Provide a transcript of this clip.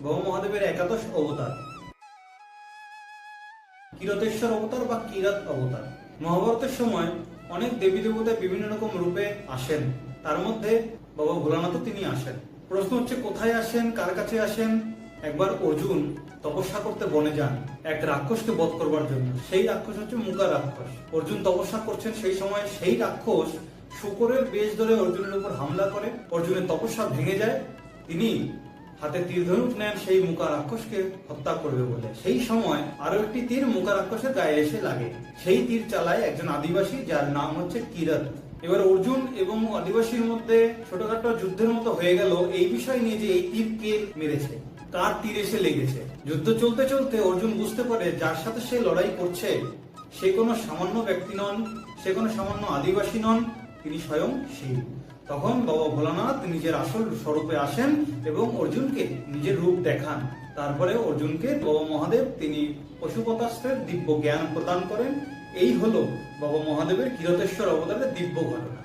বাবা মহাদেবের একাদশ অবতার। কিরতেশ্বর অবতার বা কিরাত অবতার। মহাভারতের সময় অনেক দেবী দেবতা বিভিন্ন রকম রূপে আসেন। তার মধ্যে বাবা ভোলানাথও তিনি আসেন। প্রশ্ন হচ্ছে, কোথায় আসেন? কার কাছে আসেন? একবার অর্জুন তপস্যা করতে বনে যান, এক রাক্ষসকে বধ করবার জন্য। সেই রাক্ষস হচ্ছে মুকা রাক্ষস। অর্জুন তপস্যা করছেন সেই সময়। সেই রাক্ষস শুকরের বেশ ধরে অর্জুনের উপর হামলা করে। অর্জুনের তপস্যা ভেঙে যায়। তিনি হাতে তীর ধনুক নেন সেই মুকা রাক্ষসকে হত্যা করবে বলে। সেই সময় আরও একটি তীর মুকা রাক্ষসের গায়ে এসে লাগে। সেই তীর চালায় একজন আদিবাসী যার নাম হচ্ছে কিরত। এবার অর্জুন এবং আদিবাসীর মধ্যে ছোটখাটো যুদ্ধের মতো হয়ে গেল এই বিষয় নিয়ে যে এই তীর কে মেরেছে, কার তীর এসে লেগেছে। যুদ্ধ চলতে চলতে অর্জুন বুঝতে পারে যার সাথে সে লড়াই করছে, সে কোনো সামান্য ব্যক্তি নন, সে কোনো সামান্য আদিবাসী নন, তিনি স্বয়ং শিব। তখন বাবা ভোলানাথ নিজের আসল স্বরূপে আসেন এবং অর্জুনকে নিজের রূপ দেখান। তারপরে অর্জুনকে বাবা মহাদেব তিনি পশুপতাস্ত্রের দিব্য জ্ঞান প্রদান করেন। এই হলো বাবা মহাদেবের কিরতেশ্বর অবতারের দিব্য ঘটনা।